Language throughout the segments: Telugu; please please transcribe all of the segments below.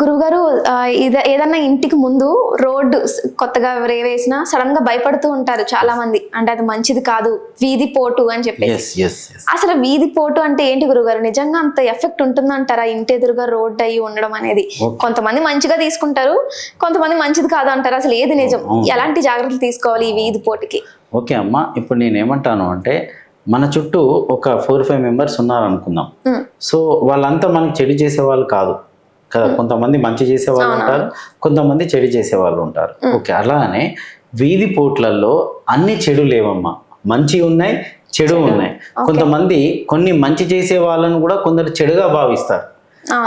గురువుగారు ఏదన్నా ఇంటికి ముందు రోడ్డు కొత్తగా వేసినా సడన్గా భయపడుతూ ఉంటారు చాలా మంది అంటే అది మంచిది కాదు వీధి పోటు అని చెప్పేసి. అసలు వీధి పోటు అంటే ఏంటి గురుగారు నిజంగా అంత ఎఫెక్ట్ ఉంటుందంటారా ఇంటి ఎదురుగా రోడ్ అయ్యి ఉండడం అనేది. కొంతమంది మంచిగా తీసుకుంటారు కొంతమంది మంచిది కాదు అంటారు అసలు ఏది నిజం. ఎలాంటి జాగ్రత్తలు తీసుకోవాలి ఈ వీధి పోటుకి? ఓకే అమ్మా ఇప్పుడు నేను ఏమంటాను అంటే మన చుట్టూ ఒక ఫోర్ ఫైవ్ మెంబర్స్ ఉన్నారనుకుందాం. సో వాళ్ళంతా మనకి చెడు చేసే వాళ్ళు కాదు. కదా కొంతమంది మంచి చేసే వాళ్ళు అవునా. ఉంటారు కొంతమంది చెడు చేసే వాళ్ళు ఉంటారు ఓకే అలానే వీధి పోట్లలో అన్ని చెడు లేవమ్మా. మంచి ఉన్నాయి చెడు ఉన్నాయి. కొంతమంది కొన్ని మంచి చేసే వాళ్ళను కూడా కొందరు చెడుగా భావిస్తారు.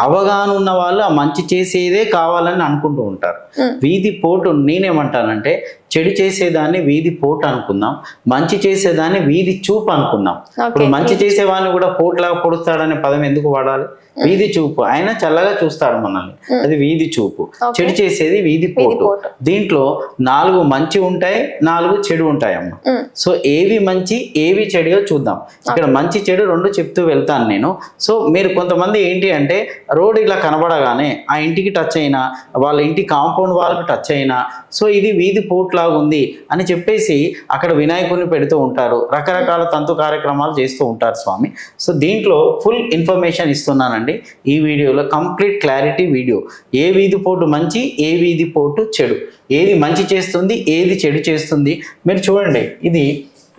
అవగాహన ఉన్న వాళ్ళు ఆ మంచి చేసేదే కావాలని అనుకుంటూ ఉంటారు. వీధి పోటు నేనేమంటానంటే చెడు చేసేదాన్ని వీధి పోటు అనుకుందాం మంచి చేసేదాన్ని వీధి చూపు అనుకుందాం. ఇప్పుడు మంచి చేసేవాడిని కూడా పోట్లా పొడుస్తాడనే పదం ఎందుకు వాడాలి? వీధి చూపు. ఆయన చల్లగా చూస్తాడు మనల్ని. అది వీధి చూపు. చెడు చేసేది వీధి పోటు. దీంట్లో నాలుగు మంచి ఉంటాయి నాలుగు చెడు ఉంటాయి అమ్మ ఉమ్, సో ఏవి మంచి ఏవి చెడుగా చూద్దాం. ఇక్కడ మంచి చెడు రెండు చెప్తూ వెళ్తాను నేను. సో మీరు కొంతమంది ఏంటి అంటే రోడ్ ఇలా కనబడగానే ఆ ఇంటికి టచ్ అయినా వాళ్ళ ఇంటి కాంపౌండ్ వాళ్ళకి టచ్ అయినా సో ఇది వీధి పోట్లాగా ఉంది అని చెప్పేసి అక్కడ వినాయకుడిని పెడుతూ ఉంటారు. రకరకాల తంతు కార్యక్రమాలు చేస్తూ ఉంటారు స్వామి. సో దీంట్లో ఫుల్ ఇన్ఫర్మేషన్ ఇస్తున్నానండి. ఈ వీడియోలో కంప్లీట్ క్లారిటీ వీడియో. ఏ వీధి పోటు మంచి ఏ వీధి పోటు చెడు. ఏది మంచి చేస్తుంది ఏది చెడు చేస్తుంది. మీరు చూడండి ఇది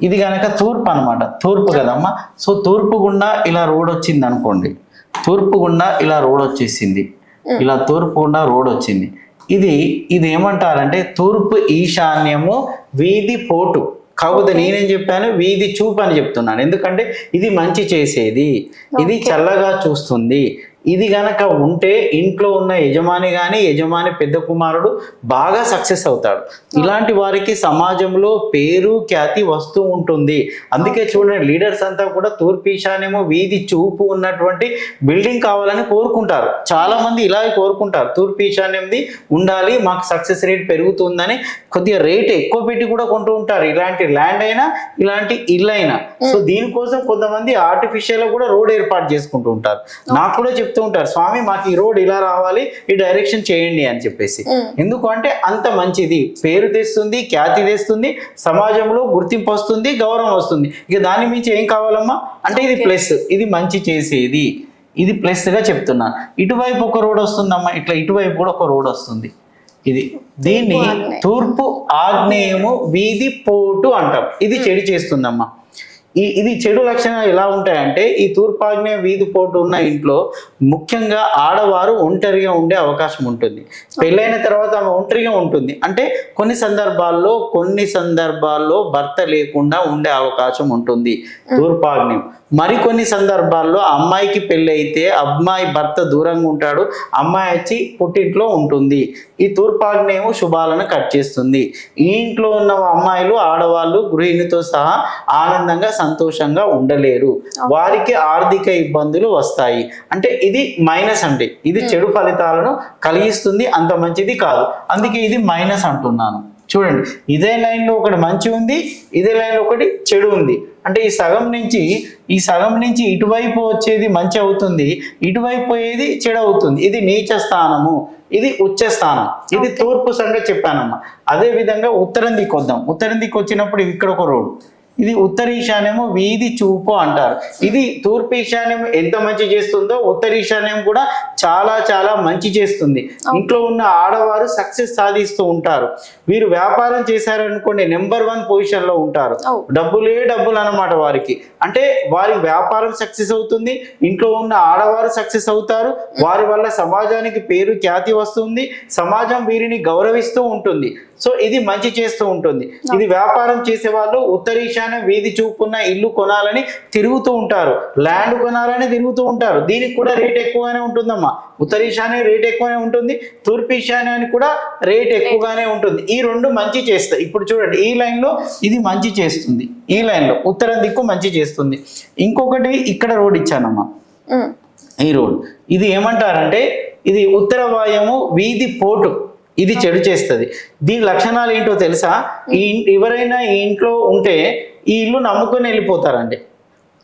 ఇది కనుక తూర్పు అన్నమాట. తూర్పు కదమ్మా. సో తూర్పు గుండా ఇలా రోడ్ వచ్చింది అనుకోండి. తూర్పు గుండా ఇలా రోడ్ వచ్చేసింది. ఇలా తూర్పు గుండా రోడ్ వచ్చింది. ఇది ఇది ఏమంటారంటే తూర్పు ఈశాన్యము వీధి పోటు. కాకపోతే నేనేం చెప్పాను? వీధి చూపు అని చెప్తున్నాను. ఎందుకంటే ఇది మంచి చేసేది. ఇది చల్లగా చూస్తుంది. ఇది గనక ఉంటే ఇంట్లో ఉన్న యజమాని కానీ యజమాని పెద్ద కుమారుడు బాగా సక్సెస్ అవుతాడు. ఇలాంటి వారికి సమాజంలో పేరు ఖ్యాతి వస్తూ ఉంటుంది. అందుకే చూడండి లీడర్స్ అంతా కూడా తూర్పు ఈశాన్యము వీధి చూపు ఉన్నటువంటి బిల్డింగ్ కావాలని కోరుకుంటారు. చాలా మంది ఇలాగే కోరుకుంటారు. తూర్పు ఈశాన్యంది ఉండాలి మాకు సక్సెస్ రేట్ పెరుగుతుందని కొద్దిగా రేట్ ఎక్కువ పెట్టి కూడా కొంటూ ఉంటారు. ఇలాంటి ల్యాండ్ అయినా ఇలాంటి ఇల్లు అయినా. సో దీనికోసం కొంతమంది ఆర్టిఫిషియల్ కూడా రోడ్ ఏర్పాటు చేసుకుంటూ ఉంటారు. నాకు కూడా చెప్తూ ఉంటారు స్వామి మాకు ఈ రోడ్ ఇలా రావాలి ఈ డైరెక్షన్ చేయండి అని చెప్పేసి. ఎందుకు అంటే అంత మంచిది. పేరు తెస్తుంది ఖ్యాతి తెస్తుంది సమాజంలో గుర్తింపు వస్తుంది గౌరవం వస్తుంది. ఇక దాని మించి ఏం కావాలమ్మా? అంటే ఇది ప్లస్ ఇది మంచి చేసేది. ఇది ప్లస్గా చెప్తున్నా. ఇటువైపు ఒక రోడ్ వస్తుందమ్మా ఇట్లా ఇటువైపు కూడా ఒక రోడ్ వస్తుంది. ఇది దీన్ని. తూర్పు ఆగ్నేయము వీధి పోటు అంటాం. ఇది చెడు చేస్తుందమ్మా. ఈ ఇది చెడు లక్షణాలు ఎలా ఉంటాయంటే ఈ తూర్పాగ్నే వీధి పోటు ఉన్న ఇంట్లో ముఖ్యంగా ఆడవారు ఒంటరిగా ఉండే అవకాశం ఉంటుంది. పెళ్ళైన తర్వాత ఆమె ఒంటరిగా ఉంటుంది. అంటే కొన్ని సందర్భాల్లో కొన్ని సందర్భాల్లో భర్త లేకుండా ఉండే అవకాశం ఉంటుంది. తూర్పాగ్నేయం మరికొన్ని సందర్భాల్లో అమ్మాయికి పెళ్ళి అయితే అమ్మాయి భర్త దూరంగా ఉంటాడు. అమ్మాయి వచ్చి పుట్టింట్లో ఉంటుంది. ఈ తూర్పాగ్నేయం శుభాలను కట్ చేస్తుంది. ఈ ఇంట్లో ఉన్న అమ్మాయిలు ఆడవాళ్ళు గృహిణితో సహా ఆనందంగా సంతోషంగా ఉండలేరు. వారికి ఆర్థిక ఇబ్బందులు వస్తాయి. అంటే ఇది మైనస్ అంటే ఇది చెడు ఫలితాలను కలిగిస్తుంది అంత మంచిది కాదు. అందుకే ఇది మైనస్ అంటున్నాను. చూడండి ఇదే లైన్లో ఒకటి మంచి ఉంది ఇదే లైన్లో ఒకటి చెడు ఉంది. అంటే ఈ సగం నుంచి ఈ సగం నుంచి ఇటువైపు వచ్చేది మంచి అవుతుంది ఇటువైపు పోయేది చెడు అవుతుంది. ఇది నీచ స్థానము ఇది ఉచ్చ స్థానం. ఇది తూర్పు సంగతి చెప్పానమ్మా. అదే విధంగా ఉత్తరం దిక్కు వద్దాం. ఉత్తరం దిక్కు వచ్చినప్పుడు ఇక్కడ ఒక రోడ్డు ఇది ఉత్తర ఈశాన్యము వీధి చూపు అంటారు. ఇది తూర్పు ఈశాన్యం ఎంత మంచి చేస్తుందో ఉత్తర ఈశాన్యం కూడా చాలా చాలా మంచి చేస్తుంది. ఇంట్లో ఉన్న ఆడవారు సక్సెస్ సాధిస్తూ ఉంటారు. వీరు వ్యాపారం చేశారనుకోండి నెంబర్ వన్ పొజిషన్లో ఉంటారు. డబ్బులే డబ్బులు అన్నమాట వారికి. అంటే వారి వ్యాపారం సక్సెస్ అవుతుంది ఇంట్లో ఉన్న ఆడవారు సక్సెస్ అవుతారు వారి వల్ల సమాజానికి పేరు ఖ్యాతి వస్తుంది సమాజం వీరిని గౌరవిస్తూ ఉంటుంది. సో ఇది మంచి చేస్తూ ఉంటుంది. ఇది వ్యాపారం చేసే వాళ్ళు ఉత్తర ఈశాన్య వీధి చూపున్న ఇల్లు కొనాలని తిరుగుతూ ఉంటారు. ల్యాండ్ కొనాలని తిరుగుతూ ఉంటారు. దీనికి కూడా రేట్ ఎక్కువగానే ఉంటుందమ్మా. ఉత్తర ఈశాన్య రేట్ ఎక్కువనే ఉంటుంది. తూర్పు ఈశాన్యానికి కూడా రేట్ ఎక్కువగానే ఉంటుంది. ఈ రెండు మంచి చేస్తాయి. ఇప్పుడు చూడండి ఈ లైన్లో ఇది మంచి చేస్తుంది. ఈ లైన్లో ఉత్తరం దిక్కు మంచి చేస్తుంది. ఇంకొకటి ఇక్కడ రోడ్ ఇచ్చానమ్మా. ఈ రోడ్. ఇది ఏమంటారంటే ఇది ఉత్తర వాయము వీధి పోటు ఇది చెడు చేస్తుంది. దీని లక్షణాలు ఏంటో తెలుసా? ఈ ఎవరైనా ఈ ఇంట్లో ఉంటే ఈ ఇల్లు నమ్ముకొని వెళ్ళిపోతారండి.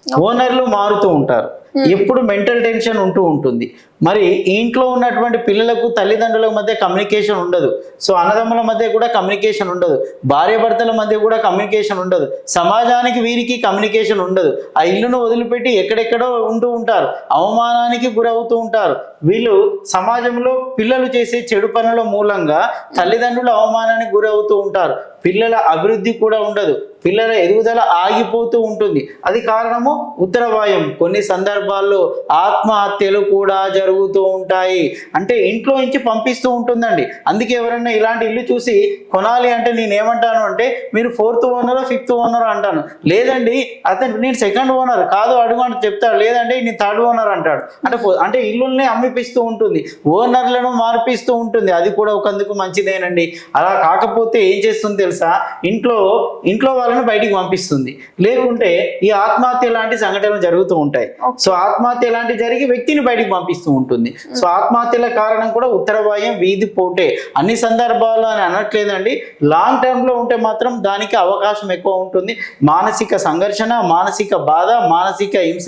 ఓనర్లు మారుతూ ఉంటారు. Hmm. ఎప్పుడు మెంటల్ టెన్షన్ ఉంటూ ఉంటుంది. మరి ఇంట్లో ఉన్నటువంటి పిల్లలకు తల్లిదండ్రుల మధ్య కమ్యూనికేషన్ ఉండదు. సో అన్నదమ్ముల మధ్య కూడా కమ్యూనికేషన్ ఉండదు. భార్యాభర్తల మధ్య కూడా కమ్యూనికేషన్ ఉండదు. సమాజానికి వీరికి కమ్యూనికేషన్ ఉండదు. ఆ ఇల్లును వదిలిపెట్టి ఎక్కడెక్కడో ఉంటూ ఉంటారు. అవమానానికి గురవుతూ ఉంటారు. వీళ్ళు సమాజంలో పిల్లలు చేసే చెడు పనుల మూలంగా తల్లిదండ్రులు అవమానానికి గురవుతూ ఉంటారు. పిల్లల అభివృద్ధి కూడా ఉండదు. పిల్లల ఎదుగుదల ఆగిపోతూ ఉంటుంది. అది కారణము ఉత్తరవాయం. కొన్ని సందర్భాల్లో ఆత్మహత్యలు కూడా జరుగుతూ ఉంటాయి. అంటే ఇంట్లో నుంచి పంపిస్తూ ఉంటుందండి. అందుకే ఎవరైనా ఇలాంటి ఇల్లు చూసి కొనాలి అంటే నేను ఏమంటాను అంటే మీరు ఫోర్త్ ఓనర్ ఫిఫ్త్ ఓనర్ అంటాను. లేదండి అతను నేను సెకండ్ ఓనర్ కాదు అడుగు అని చెప్తాడు. లేదంటే నేను థర్డ్ ఓనర్ అంటాడు. అంటే అంటే ఇల్లుల్ని అమ్మిపిస్తూ ఉంటుంది. ఓనర్లను మార్పిస్తూ ఉంటుంది. అది కూడా ఒకందుకు మంచిదేనండి. అలా కాకపోతే ఏం చేస్తుంది తెలుసా? ఇంట్లో ఇంట్లో వాళ్ళని బయటికి పంపిస్తుంది. లేకుంటే ఈ ఆత్మహత్య లాంటి సంఘటనలు జరుగుతూ ఉంటాయి. సో ఆత్మహత్య లాంటి జరిగి వ్యక్తిని బయటికి పంపిస్తూ ఉంటుంది. సో ఆత్మహత్యల కారణం కూడా ఉత్తరవాయం వీధి పోటే. అన్ని సందర్భాల్లో అని అనట్లేదండి. లాంగ్ టర్మ్లో ఉంటే మాత్రం దానికి అవకాశం ఎక్కువ ఉంటుంది. మానసిక సంఘర్షణ మానసిక బాధ మానసిక హింస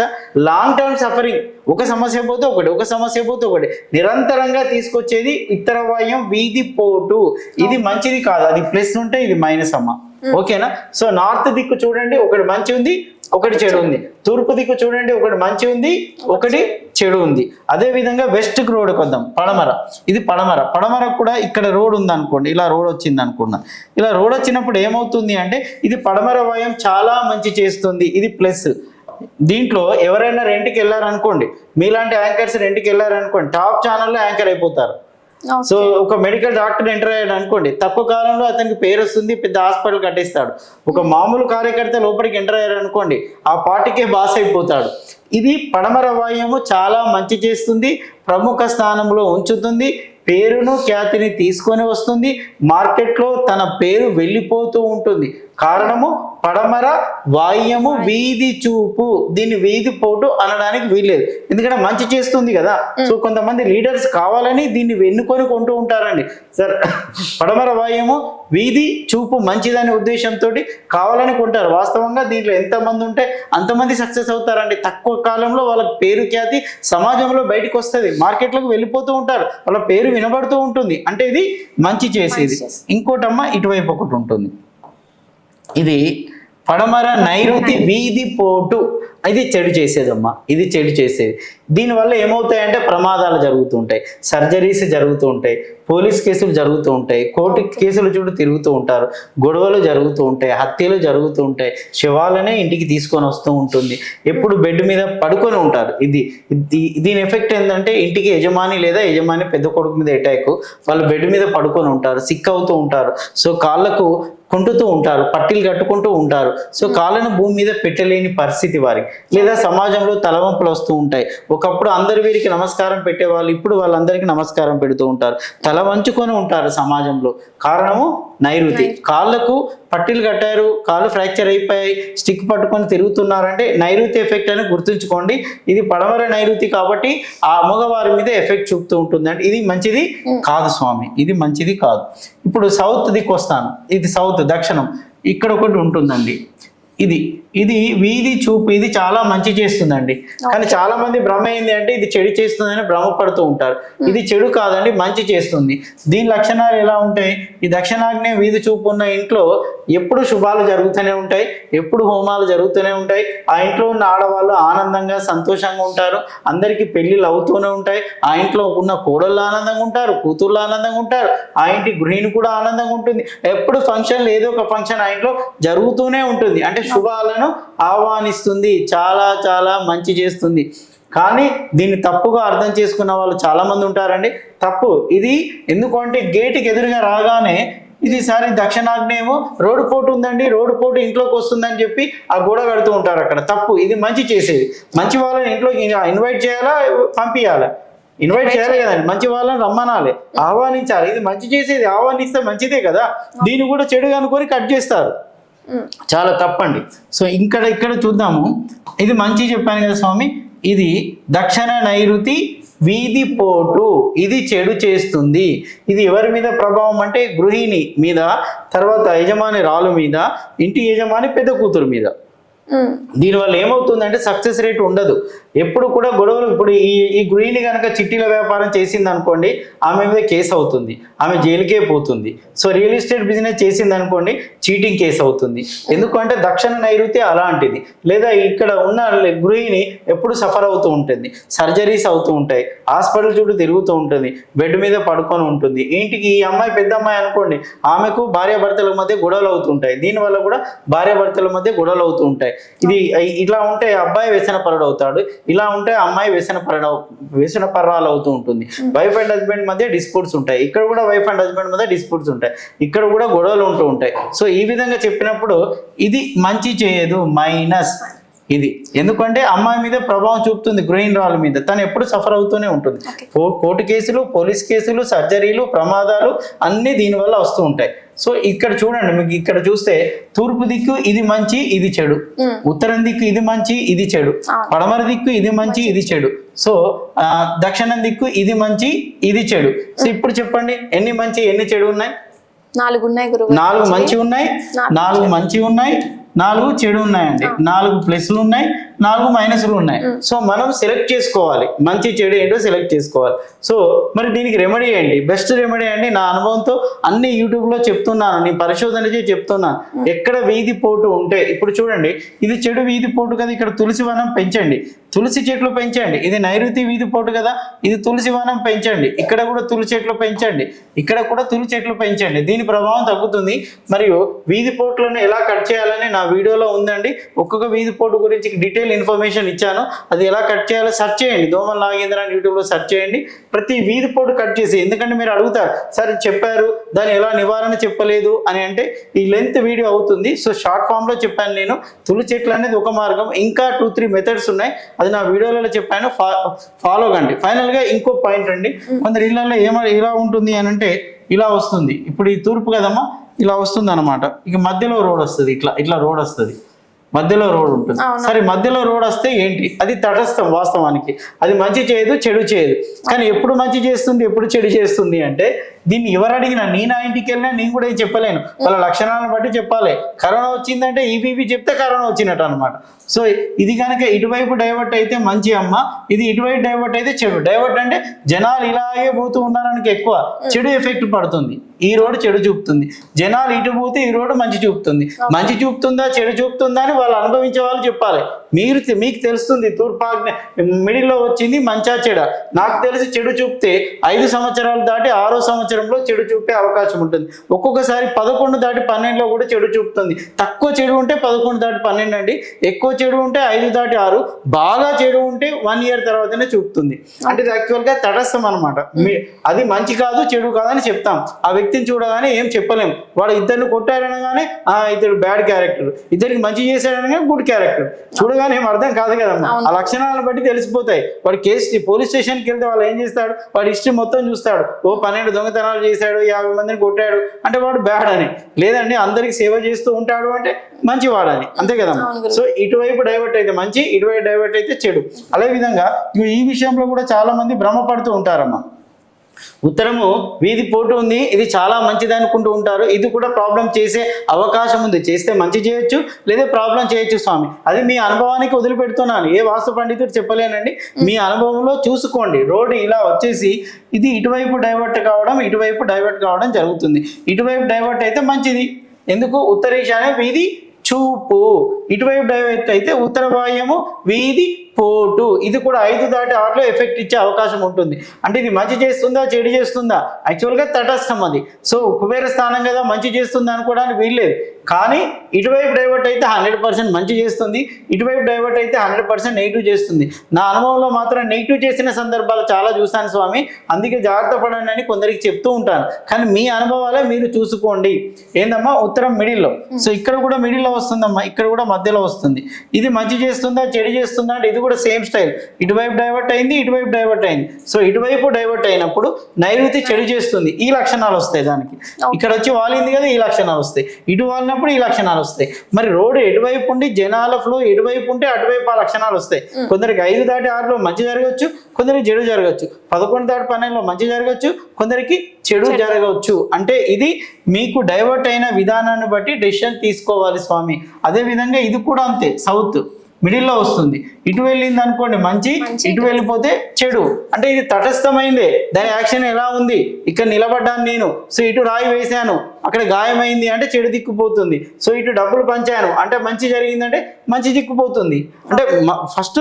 లాంగ్ టర్మ్ సఫరింగ్ ఒక సమస్య పోతే ఒకటి ఒక సమస్య పోతే ఒకటి. నిరంతరంగా తీసుకొచ్చేది ఉత్తరవాయం వీధి పోటు. ఇది మంచిది కాదు. అది ప్లస్ ఉంటే ఇది మైనస్ అమ్మ. ఓకేనా? సో నార్త్ దిక్కు చూడండి. ఒకటి మంచి ఉంది ఒకటి చెడు ఉంది. తూర్పు దిక్కు చూడండి ఒకటి మంచి ఉంది ఒకటి చెడు ఉంది. అదే విధంగా వెస్ట్ రోడ్ కొద్దాం పడమర. ఇది పడమర. పడమర కూడా ఇక్కడ రోడ్ ఉంది అనుకోండి ఇలా రోడ్ వచ్చింది అనుకున్నాం ఇలా రోడ్ వచ్చినప్పుడు ఏమవుతుంది అంటే ఇది పడమర వాయం చాలా మంచి చేస్తుంది ఇది ప్లస్. దీంట్లో ఎవరైనా రెంట్కి వెళ్ళారనుకోండి మీలాంటి యాంకర్స్ రెంట్కి వెళ్ళారనుకోండి టాప్ ఛానల్లో యాంకర్ అయిపోతారు. సో ఒక మెడికల్ డాక్టర్ ఎంటర్ అయ్యాడు అనుకోండి తక్కువ కాలంలో అతనికి పేరు వస్తుంది పెద్ద హాస్పిటల్ కట్టిస్తాడు. ఒక మామూలు కార్యకర్త లోపలికి ఎంటర్ అయ్యారు అనుకోండి ఆ పార్టీకే బాస్ అయిపోతాడు. ఇది పడమర వాయువు చాలా మంచి చేస్తుంది ప్రముఖ స్థానంలో ఉంచుతుంది పేరును ఖ్యాతిని తీసుకొని వస్తుంది మార్కెట్లో తన పేరు వెళ్ళిపోతూ ఉంటుంది. కారణము పడమర వాయుము వీధి చూపు. దీన్ని వీధి పోటు అనడానికి వీల్లేదు. ఎందుకంటే మంచి చేస్తుంది కదా. సో కొంతమంది లీడర్స్ కావాలని దీన్ని వెన్నుకొని కొంటూ ఉంటారండి. సార్ పడమర వాయుము వీధి చూపు మంచిదనే ఉద్దేశంతో కావాలని కొంటారు. వాస్తవంగా దీంట్లో ఎంతమంది ఉంటే అంతమంది సక్సెస్ అవుతారండి. తక్కువ కాలంలో వాళ్ళ పేరు ఖ్యాతి సమాజంలో బయటకు వస్తుంది. మార్కెట్లోకి వెళ్ళిపోతూ ఉంటారు. వాళ్ళ పేరు వినబడుతూ ఉంటుంది. అంటే ఇది మంచి చేసేది. ఇంకోటమ్మ ఇటువైపు ఒకటి ఉంటుంది. ఇది పడమర నైరుతి వీధి పోటు. ఇది చెడు చేసేదమ్మా. ఇది చెడు చేసేది. దీనివల్ల ఏమవుతాయంటే ప్రమాదాలు జరుగుతూ ఉంటాయి సర్జరీస్ జరుగుతూ ఉంటాయి. పోలీస్ కేసులు జరుగుతూ ఉంటాయి. కోర్టు కేసులు చూడు తిరుగుతూ ఉంటారు. గొడవలు జరుగుతూ ఉంటాయి. హత్యలు జరుగుతూ ఉంటాయి. శవాలనే ఇంటికి తీసుకొని వస్తూ ఉంటుంది. ఎప్పుడు బెడ్ మీద పడుకొని ఉంటారు. ఇది ఇది- దీని ఎఫెక్ట్ ఏంటంటే ఇంటికి యజమాని లేదా యజమాని పెద్ద కొడుకు మీద అటాక్ వాళ్ళు బెడ్ మీద పడుకొని ఉంటారు. సిక్ అవుతూ ఉంటారు. సో కాళ్ళకు కుంటుతూ ఉంటారు పట్టీలు కట్టుకుంటూ ఉంటారు. సో కాళ్ళను భూమి మీద పెట్టలేని పరిస్థితి వారికి లేదా సమాజంలో తలవంపులు వస్తూ ఉంటాయి. ఒకప్పుడు అందరు వీరికి నమస్కారం పెట్టేవాళ్ళు ఇప్పుడు వాళ్ళందరికీ నమస్కారం పెడుతూ ఉంటారు. తల వంచుకొని ఉంటారు సమాజంలో. కారణము నైరుతి. కాళ్ళకు పట్టీలు కట్టారు కాళ్ళు ఫ్రాక్చర్ అయిపోయాయి స్టిక్ పట్టుకొని తిరుగుతున్నారంటే నైరుతి ఎఫెక్ట్ అని గుర్తుంచుకోండి. ఇది పడమర నైరుతి కాబట్టి ఆ మగవారి మీద ఎఫెక్ట్ చూపుతూ ఉంటుంది. అంటే ఇది మంచిది కాదు స్వామి ఇది మంచిది కాదు. ఇప్పుడు సౌత్ దిక్కు వస్తాను ఇది సౌత్ దక్షిణం. ఇక్కడ ఒకటి ఉంటుందండి. ఇది ఇది వీధి చూపు ఇది చాలా మంచి చేస్తుందండి. కానీ చాలా మంది భ్రమ ఏంది అంటే ఇది చెడు చేస్తుందని భ్రమపడుతూ ఉంటారు. ఇది చెడు కాదండి మంచి చేస్తుంది. దీని లక్షణాలు ఎలా ఉంటాయి? ఈ దక్షిణాగ్నేయ వీధి చూపు ఉన్న ఇంట్లో ఎప్పుడు శుభాలు జరుగుతూనే ఉంటాయి ఎప్పుడు హోమాలు జరుగుతూనే ఉంటాయి. ఆ ఇంట్లో ఉన్న ఆడవాళ్ళు ఆనందంగా సంతోషంగా ఉంటారు. అందరికీ పెళ్ళిళ్ళు అవుతూనే ఉంటాయి. ఆ ఇంట్లో ఉన్న కోడళ్ళు ఆనందంగా ఉంటారు కూతుర్లు ఆనందంగా ఉంటారు. ఆ ఇంటి గృహిణి కూడా ఆనందంగా ఉంటుంది. ఎప్పుడు ఫంక్షన్ ఏదో ఒక ఫంక్షన్ ఆ ఇంట్లో జరుగుతూనే ఉంటుంది. అంటే శుభాలను ఆహ్వానిస్తుంది చాలా చాలా మంచి చేస్తుంది. కానీ దీన్ని తప్పుగా అర్థం చేసుకున్న వాళ్ళు చాలా మంది ఉంటారండి. తప్పు. ఇది ఎందుకంటే గేటుకి ఎదురుగా రాగానే ఇది సరే దక్షిణాగ్నేయము రోడ్డు పోటు ఉందండి రోడ్డు పోటు ఇంట్లోకి వస్తుందని చెప్పి ఆ గోడ కడుతూ ఉంటారు అక్కడ. తప్పు. ఇది మంచి చేసేది. మంచి వాళ్ళని ఇంట్లోకి ఇన్వైట్ చేయాలా పంపించాలా ఇన్వైట్ చేయాలి కదండి. మంచి వాళ్ళని రమ్మనాలి. ఆహ్వానించాలి. ఇది మంచి చేసేది. ఆహ్వానిస్తే మంచిదే కదా. దీన్ని కూడా చెడు అనుకొని కట్ చేస్తారు. చాలా తప్పండి. సో ఇక్కడ ఇక్కడ చూద్దాము. ఇది మంచి చెప్పాను కదా స్వామి ఇది దక్షిణ నైరుతి వీధి పోటు. ఇది చెడు చేస్తుంది. ఇది ఎవరి మీద ప్రభావం అంటే గృహిణి మీద తర్వాత యజమాని రాలు మీద ఇంటి యజమాని పెద్ద కూతురు మీద. దీనివల్ల ఏమవుతుందంటే సక్సెస్ రేట్ ఉండదు. ఎప్పుడు కూడా గొడవలు ఇప్పుడు ఈ ఈ గృహిణి కనుక చిట్టీల వ్యాపారం చేసింది అనుకోండి ఆమె మీద కేసు అవుతుంది. ఆమె జైలుకే పోతుంది. సో రియల్ ఎస్టేట్ బిజినెస్ చేసింది అనుకోండి చీటింగ్ కేసు అవుతుంది. ఎందుకంటే దక్షిణ నైరుతి అలాంటిది. లేదా ఇక్కడ ఉన్న గృహిణి ఎప్పుడు సఫర్ అవుతూ ఉంటుంది. సర్జరీస్ అవుతూ ఉంటాయి. హాస్పిటల్ చుట్టూ తిరుగుతూ ఉంటుంది. బెడ్ మీద పడుకొని ఉంటుంది. ఇంటికి ఈ అమ్మాయి పెద్ద అమ్మాయి అనుకోండి ఆమెకు భార్యాభర్తల మధ్య గొడవలు అవుతుంటాయి దీనివల్ల కూడా భార్యాభర్తల మధ్య గొడవలు అవుతూ ఉంటాయి. ఇది ఇట్లా ఉంటే అబ్బాయి వ్యసన పరుడు అవుతాడు ఇలా ఉంటే అమ్మాయి వ్యసన పరుడు వ్యసన పర్వాలు అవుతూ ఉంటుంది. వైఫ్ అండ్ హస్బెండ్ మధ్య డిస్ప్యూట్స్ ఉంటాయి. ఇక్కడ కూడా వైఫ్ అండ్ హస్బెండ్ మధ్య డిస్ప్యూట్స్ ఉంటాయి. ఇక్కడ కూడా గొడవలు ఉంటూ ఉంటాయి. సో ఈ విధంగా చెప్పినప్పుడు ఇది మంచి చేయదు మైనస్ ఇది. ఎందుకంటే అమ్మాయి మీద ప్రభావం చూపుతుంది గృహిణురాల మీద. తను ఎప్పుడు సఫర్ అవుతూనే ఉంటుంది. కోర్టు కేసులు పోలీస్ కేసులు సర్జరీలు ప్రమాదాలు అన్నీ దీనివల్ల వస్తూ ఉంటాయి. సో ఇక్కడ చూడండి మీకు ఇక్కడ చూస్తే తూర్పు దిక్కు ఇది మంచి ఇది చెడు. ఉత్తరం దిక్కు ఇది మంచి ఇది చెడు. పడమర దిక్కు ఇది మంచి ఇది చెడు. సో ఆ, దక్షిణం దిక్కు ఇది మంచి ఇది చెడు. సో ఇప్పుడు చెప్పండి ఎన్ని మంచి ఎన్ని చెడు ఉన్నాయి? నాలుగు ఉన్నాయి నాలుగు మంచి ఉన్నాయి నాలుగు మంచి ఉన్నాయి నాలుగు చెడు ఉన్నాయండి. నాలుగు ప్లస్లు ఉన్నాయి నాలుగు మైనస్లు ఉన్నాయి. సో మనం సెలెక్ట్ చేసుకోవాలి. మంచి చెడు ఏంటో సెలెక్ట్ చేసుకోవాలి. సో మరి దీనికి రెమెడీ ఏంటి? బెస్ట్ రెమెడీ అండి నా అనుభవంతో అన్ని యూట్యూబ్లో చెప్తున్నాను నేను పరిశోధన చేసి చెప్తున్నాను ఎక్కడ వీధి పోటు ఉంటే ఇప్పుడు చూడండి ఇది చెడు వీధి పోటు కదా ఇక్కడ తులసి వనం పెంచండి. తులసి చెట్లు పెంచండి. ఇది నైరుతి వీధి పోటు కదా ఇది తులసి వనం పెంచండి. ఇక్కడ కూడా తులసి చెట్లు పెంచండి. ఇక్కడ కూడా తులసి చెట్లు పెంచండి. దీని ప్రభావం తగ్గుతుంది. మరియు వీధి పోట్లను ఎలా కట్ చేయాలని నా వీడియోలో ఉందండి. ఒక్కొక్క వీధి పోటు గురించి డీటెయిల్ ఇన్ఫర్మేషన్ ఇచ్చాను. అది ఎలా కట్ చేయాలో సెర్చ్ చేయండి. దోమల నాగేంద్ర అని యూట్యూబ్లో సెర్చ్ చేయండి. ప్రతి వీధి పోటు కట్ చేసి ఎందుకంటే మీరు అడుగుతారు సార్ చెప్పారు దాని ఎలా నివారణ చెప్పలేదు? అని అంటే ఈ లెంత్ వీడియో అవుతుంది. సో షార్ట్ ఫామ్లో చెప్పాను నేను. తులి చెట్లు అనేది ఒక మార్గం. ఇంకా టూ త్రీ మెథడ్స్ ఉన్నాయి. అది నా వీడియోలలో చెప్పాను. ఫా ఫాలో కండి. ఫైనల్గా ఇంకో పాయింట్ అండి. కొందరు ఇళ్ళల్లో ఏమ ఎలా ఉంటుంది అని అంటే ఇలా వస్తుంది. ఇప్పుడు ఈ తూర్పు కదమ్మా ఇలా వస్తుంది అనమాట ఇక మధ్యలో రోడ్ వస్తుంది ఇట్లా ఇట్లా రోడ్ వస్తుంది. మధ్యలో రోడ్ ఉంటుంది. సరే మధ్యలో రోడ్ వస్తే ఏంటి? అది తటస్థం వాస్తవానికి. అది మంచి చేయదు చెడు చేయదు. కానీ ఎప్పుడు మంచి చేస్తుంది ఎప్పుడు చెడు చేస్తుంది అంటే దీన్ని ఎవరు అడిగినా? నీ నా ఇంటికి వెళ్ళినా నేను కూడా ఏం చెప్పలేను. వాళ్ళ లక్షణాలను బట్టి చెప్పాలి. కరోనా వచ్చిందంటే ఈబీపీ చెప్తే కరోనా వచ్చినట్టు అనమాట సో ఇది కనుక ఇటువైపు డైవర్ట్ అయితే మంచి అమ్మ ఇది ఇటువైపు డైవర్ట్ అయితే చెడు. డైవర్ట్ అంటే జనాలు ఇలాగే పోతూ ఉన్నారనికి ఎక్కువ చెడు ఎఫెక్ట్ పడుతుంది. ఈ రోడ్డు చెడు చూపుతుంది. జనాలు ఇటు పోతే ఈ రోడ్డు మంచి చూపుతుంది. మంచి చూపుతుందా చెడు చూపుతుందా అని వాళ్ళు అనుభవించే వాళ్ళు చెప్పాలి. మీరు మీకు తెలుస్తుంది తూర్పాగ్ని మిడిల్లో వచ్చింది మంచా చెడ. నాకు తెలిసి చెడు చూపితే ఐదు సంవత్సరాలు దాటి ఆరో సంవత్సరంలో చెడు చూపే అవకాశం ఉంటుంది. ఒక్కొక్కసారి పదకొండు దాటి పన్నెండులో కూడా చెడు చూపుతుంది. తక్కువ చెడు ఉంటే పదకొండు దాటి పన్నెండు అండి. ఎక్కువ చెడు ఉంటే ఐదు దాటి ఆరు. బాగా చెడు ఉంటే వన్ ఇయర్ తర్వాతనే చూపుతుంది. అంటే ఇది యాక్చువల్గా తటస్థం అనమాట అది మంచి కాదు చెడు కాదని చెప్తాం. ఆ వ్యక్తిని చూడగానే ఏం చెప్పలేం. వాడు ఇద్దరిని కొట్టారనగానే ఆ ఇద్దరు బ్యాడ్ క్యారెక్టర్. ఇద్దరికి మంచి చేశాడనగా గుడ్ క్యారెక్టర్. చూడగానే ఏం అర్థం కాదు కదమ్మా. ఆ లక్షణాలను బట్టి తెలిసిపోతాయి. వాడు కేసు పోలీస్ స్టేషన్కి వెళ్తే వాళ్ళు ఏం చేస్తాడు? వాడి హిస్టరీ మొత్తం చూస్తాడు. ఓ పన్నెండు దొంగతనాలు చేశాడు యాభై మందిని కొట్టాడు. అంటే వాడు బ్యాడ్ అని. లేదండి అందరికి సేవ చేస్తూ ఉంటాడు అంటే మంచివాడని అంతే కదమ్మా. సో ఇటువైపు డైవర్ట్ అయితే మంచి ఇటువైపు డైవర్ట్ అయితే చెడు. అదే విధంగా ఈ విషయంలో కూడా చాలా మంది భ్రమపడుతూ ఉంటారమ్మా. ఉత్తరము వీధి పోటు ఉంది ఇది చాలా మంచిది అనుకుంటూ ఉంటారు. ఇది కూడా ప్రాబ్లం చేసే అవకాశం ఉంది. చేస్తే మంచి చేయొచ్చు లేదా ప్రాబ్లం చేయొచ్చు స్వామి. అది మీ అనుభవానికి వదిలిపెడుతున్నాను. ఏ వాస్తు పండితుడు చెప్పలేనండి. మీ అనుభవంలో చూసుకోండి. రోడ్డు ఇలా వచ్చేసి ఇది ఇటువైపు డైవర్ట్ కావడం ఇటువైపు డైవర్ట్ కావడం జరుగుతుంది. ఇటువైపు డైవర్ట్ అయితే మంచిది. ఎందుకు? ఉత్తర ఈశాన్య వీధి చూపు. ఇటువైపు డైవర్ట్ అయితే ఉత్తర వాయుము వీధి పోటు. ఇది కూడా ఐదు దాటి ఆరులో ఎఫెక్ట్ ఇచ్చే అవకాశం ఉంటుంది. అంటే ఇది మంచి చేస్తుందా చెడు చేస్తుందా? యాక్చువల్గా తటస్థం అది. సో కుబేర స్థానం కదా మంచి చేస్తుందా అనుకోవడానికి వీల్లేదు. కానీ ఇటువైపు డైవర్ట్ అయితే హండ్రెడ్ పర్సెంట్ మంచి చేస్తుంది. ఇటువైపు డైవర్ట్ అయితే హండ్రెడ్ పర్సెంట్ నెగిటివ్ చేస్తుంది. నా అనుభవంలో మాత్రం నెగిటివ్ చేసిన సందర్భాలు చాలా చూశాను స్వామి. అందుకే జాగ్రత్త పడండి అని కొందరికి చెప్తూ ఉంటాను. కానీ మీ అనుభవాలే మీరు చూసుకోండి. ఏందమ్మా? ఉత్తరం మిడిల్లో సో ఇక్కడ కూడా మిడిల్లో వస్తుందమ్మా. ఇక్కడ కూడా మధ్యలో వస్తుంది. ఇది మంచి చేస్తుందా చెడు చేస్తుందా అంటే ఇది కూడా సేమ్ స్టైల్. ఇటువైపు డైవర్ట్ అయింది ఇటువైపు డైవర్ట్ అయింది. సో ఇటువైపు డైవర్ట్ అయినప్పుడు నైరుతి చెడు చేస్తుంది. ఈ లక్షణాలు వస్తాయి దానికి. ఇక్కడ వచ్చి వాలింది కదా ఈ లక్షణాలు వస్తాయి. ఇటు వాలినప్పుడు ఈ లక్షణాలు వస్తాయి. మరి రోడ్డు ఎటువైపు ఉండి జనాల ఫ్లో ఎటువైపు ఉంటే అటువైపు ఆ లక్షణాలు వస్తాయి. కొందరికి ఐదు దాటి ఆరులో మంచి జరగవచ్చు కొందరికి చెడు జరగచ్చు పదకొండు థర్డ్ పన్నెండులో మంచి జరగచ్చు కొందరికి చెడు జరగవచ్చు. అంటే ఇది మీకు డైవర్ట్ అయిన విధానాన్ని బట్టి డెసిషన్ తీసుకోవాలి స్వామి. అదే విధంగా ఇది కూడా అంతే. సౌత్ మిడిల్లో వస్తుంది. ఇటు వెళ్ళింది అనుకోండి మంచి. ఇటు వెళ్ళిపోతే చెడు. అంటే ఇది తటస్థమైందే. దాని యాక్షన్ ఎలా ఉంది? ఇక్కడ నిలబడ్డాను నేను. సో ఇటు రాయి వేశాను. అక్కడ గాయమైంది అంటే చెడు దిక్కుపోతుంది సో ఇటు డబ్బులు పంచాను అంటే మంచి జరిగిందంటే మంచి దిక్కుపోతుంది అంటే ఫస్ట్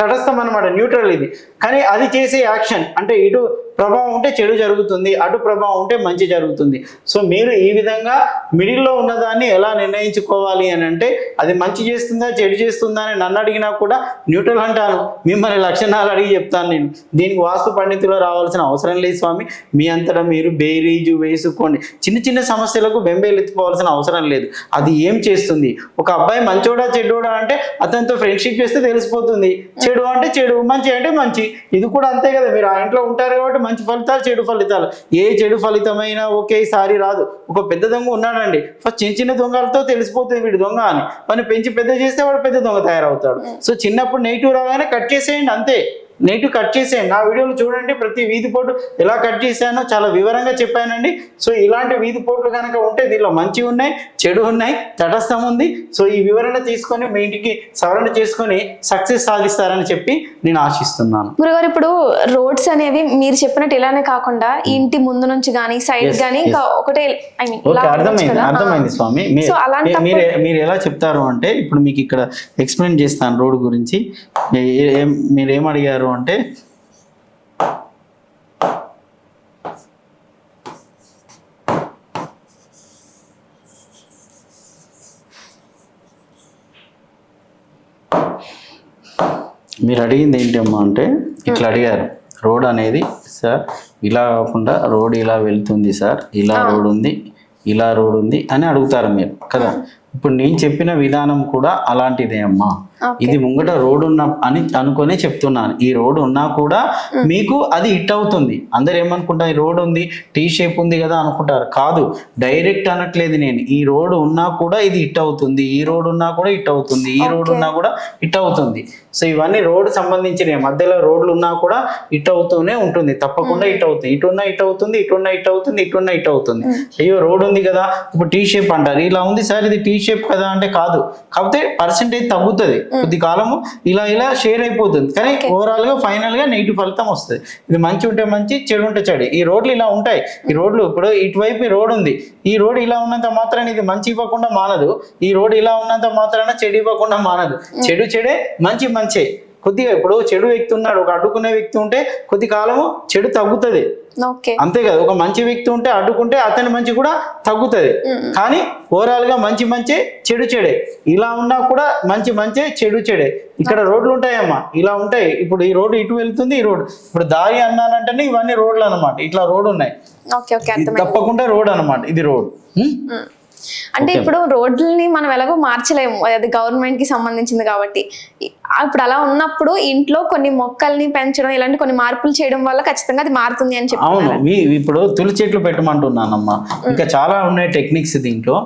తటస్థం అనమాట న్యూట్రల్ ఇది. కానీ అది చేసే యాక్షన్ అంటే ఇటు ప్రభావం ఉంటే చెడు జరుగుతుంది అటు ప్రభావం ఉంటే మంచి జరుగుతుంది. సో మీరు ఈ విధంగా మిడిల్లో ఉన్నదాన్ని ఎలా నిర్ణయించుకోవాలి అని అంటే అది మంచి చేస్తుందా చెడు చేస్తుందా అని నన్ను అడిగినా కూడా న్యూట్రల్ అంటాను. మిమ్మల్ని లక్షణాలు అడిగి చెప్తాను నేను. దీనికి వాస్తు పండితులు రావాల్సిన అవసరం లేదు స్వామి. మీ అంతటా మీరు బేరీజు వేసుకోండి. చిన్న చిన్న సమస్యలకు బెంబేలు ఎత్తుకోవాల్సిన అవసరం లేదు. అది ఏం చేస్తుంది? ఒక అబ్బాయి మంచోడా చెడ్డోడా అంటే అతనితో ఫ్రెండ్షిప్ చేస్తే తెలిసిపోతుంది. చెడు అంటే చెడు మంచి అంటే మంచి. ఇది కూడా అంతే కదా. మీరు ఆ ఇంట్లో ఉంటారు కాబట్టి మంచి ఫలితాలు చెడు ఫలితాలు. ఏ చెడు ఫలితమైనా ఒకేసారి రాదు. ఒక పెద్ద దొంగ ఉన్నాడండి. ఫస్ట్ చిన్న చిన్న దొంగలతో తెలిసిపోతుంది వీడు దొంగ అని. వాడిని పెంచి పెద్ద చేస్తే వాడు పెద్ద దొంగ తయారవుతాడు. సో చిన్నప్పుడు నెగిటివ్ రాగానే కట్ చేసేయండి అంతే. నెగిటివ్ కట్ చేసేయండి. నా వీడియోలు చూడండి. ప్రతి వీధి పోటు ఎలా కట్ చేశానో చాలా వివరంగా చెప్పానండి. సో ఇలాంటి వీధి పోట్లు కనుక ఉంటే దీనిలో మంచి ఉన్నాయి చెడు ఉన్నాయి తటస్థం ఉంది. సో ఈ వివరణ తీసుకొని మీ ఇంటికి సవరణ చేసుకొని సక్సెస్ సాధిస్తారని చెప్పి నేను ఆశిస్తున్నాను. గురుగారు ఇప్పుడు రోడ్స్ అనేవి మీరు చెప్పినట్టు ఇలానే కాకుండా ఈ ఇంటి ముందు నుంచి కానీ సైడ్ కానీ ఇంకా ఒకటే ఐ మీన్ ఓకే అర్థమైంది అర్థమైంది స్వామి. మీరు మీరు ఎలా చెప్తారు అంటే ఇప్పుడు మీకు ఇక్కడ ఎక్స్ప్లెయిన్ చేస్తాను రోడ్ గురించి. మీరు ఏం అడిగారు? అంటే? మీరు అడిగింది ఏంటమ్మా అంటే ఇట్లా అడిగారు. రోడ్ అనేది సార్ ఇలా కాకుండా రోడ్ ఇలా వెళ్తుంది సార్. ఇలా రోడ్ ఉంది ఇలా రోడ్ ఉంది అని అడుగుతారు మీరు కదా? ఇప్పుడు నేను చెప్పిన విధానం కూడా అలాంటిదే అమ్మా. ఇది ముంగట రోడ్ ఉన్న అని అనుకొని చెప్తున్నాను. ఈ రోడ్ ఉన్నా కూడా మీకు అది హిట్ అవుతుంది. అందరు ఏమనుకుంటారు? ఈ రోడ్ ఉంది టీ షేప్ ఉంది కదా అనుకుంటారు. కాదు డైరెక్ట్ అనట్లేదు నేను. ఈ రోడ్ ఉన్నా కూడా ఇది హిట్ అవుతుంది. ఈ రోడ్ ఉన్నా కూడా హిట్ అవుతుంది. ఈ రోడ్ ఉన్నా కూడా హిట్ అవుతుంది. సో ఇవన్నీ రోడ్ సంబంధించినవి. మధ్యలో రోడ్లు ఉన్నా కూడా హిట్ అవుతూనే ఉంటుంది. తప్పకుండా హిట్ అవుతుంది. ఇటున్న హిట్ అవుతుంది ఇటున్న హిట్ అవుతుంది ఇటున్న హిట్ అవుతుంది. అయ్యో రోడ్ ఉంది కదా ఇప్పుడు టీ షేప్ అంటారు. ఇలా ఉంది సార్ ఇది టీ షేప్ కదా అంటే కాదు. కాకపోతే పర్సెంటేజ్ తగ్గుతుంది. కొద్ది కాలము ఇలా ఇలా షేర్ అయిపోతుంది. కానీ ఓవరాల్గా ఫైనల్గా నెగిటివ్ ఫలితం వస్తుంది. ఇది మంచి ఉంటే మంచి చెడు ఉంటే చెడు. ఈ రోడ్లు ఇలా ఉంటాయి. ఈ రోడ్లు ఇప్పుడు ఇటువైపు ఈ రోడ్ ఉంది. ఈ రోడ్ ఇలా ఉన్నంత మాత్రాన ఇది మంచి ఇవ్వకుండా మానదు. ఈ రోడ్ ఇలా ఉన్నంత మాత్రాన చెడు ఇవ్వకుండా మానదు. చెడు చెడే మంచి మంచే. కొద్దిగా ఇప్పుడు చెడు వ్యక్తి ఉన్నాడు ఒక అడ్డుకునే వ్యక్తి ఉంటే కొద్ది కాలము చెడు తగ్గుతుంది. అంతే కదా ఒక మంచి వ్యక్తి ఉంటే అడ్డుకుంటే అతని మంచి కూడా తగ్గుతుంది. కానీ ఓవరాల్గా మంచి మంచే చెడు చెడే. ఇలా ఉన్నా కూడా మంచి మంచే చెడు చెడే. ఇక్కడ రోడ్లు ఉంటాయమ్మా. ఇలా ఉంటాయి. ఇప్పుడు ఈ రోడ్డు ఇటు వెళ్తుంది ఈ రోడ్డు. ఇప్పుడు దారి అన్నానంటేనే ఇవన్నీ రోడ్లు అన్నమాట ఇట్లా రోడ్ ఉన్నాయి. తప్పకుండా రోడ్ అన్నమాట. ఇది రోడ్. అంటే ఇప్పుడు రోడ్లని మనం ఎలాగో మార్చలేము. అది గవర్నమెంట్కి సంబంధించింది కాబట్టి. ఇప్పుడు అలా ఉన్నప్పుడు ఇంట్లో కొన్ని మొక్కల్ని పెంచడం ఇలాంటి కొన్ని మార్పులు చేయడం వల్ల ఖచ్చితంగా అది మారుతుంది అని చెప్పి అవును. ఇప్పుడు తులి చెట్లు పెట్టమంటున్నానమ్మా. ఇంకా చాలా ఉన్నాయి టెక్నిక్స్ దీంట్లో.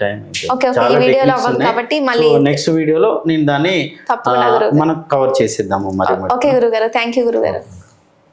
Time okay, okay. ఈ వీడియోలో అవ్వదు కాబట్టి మళ్ళీ- నెక్స్ట్ వీడియోలో నేను దాన్ని మనం కవర్ చేసేద్దాము మరి ఓకే గురుగారు థ్యాంక్ యూ గురుగారు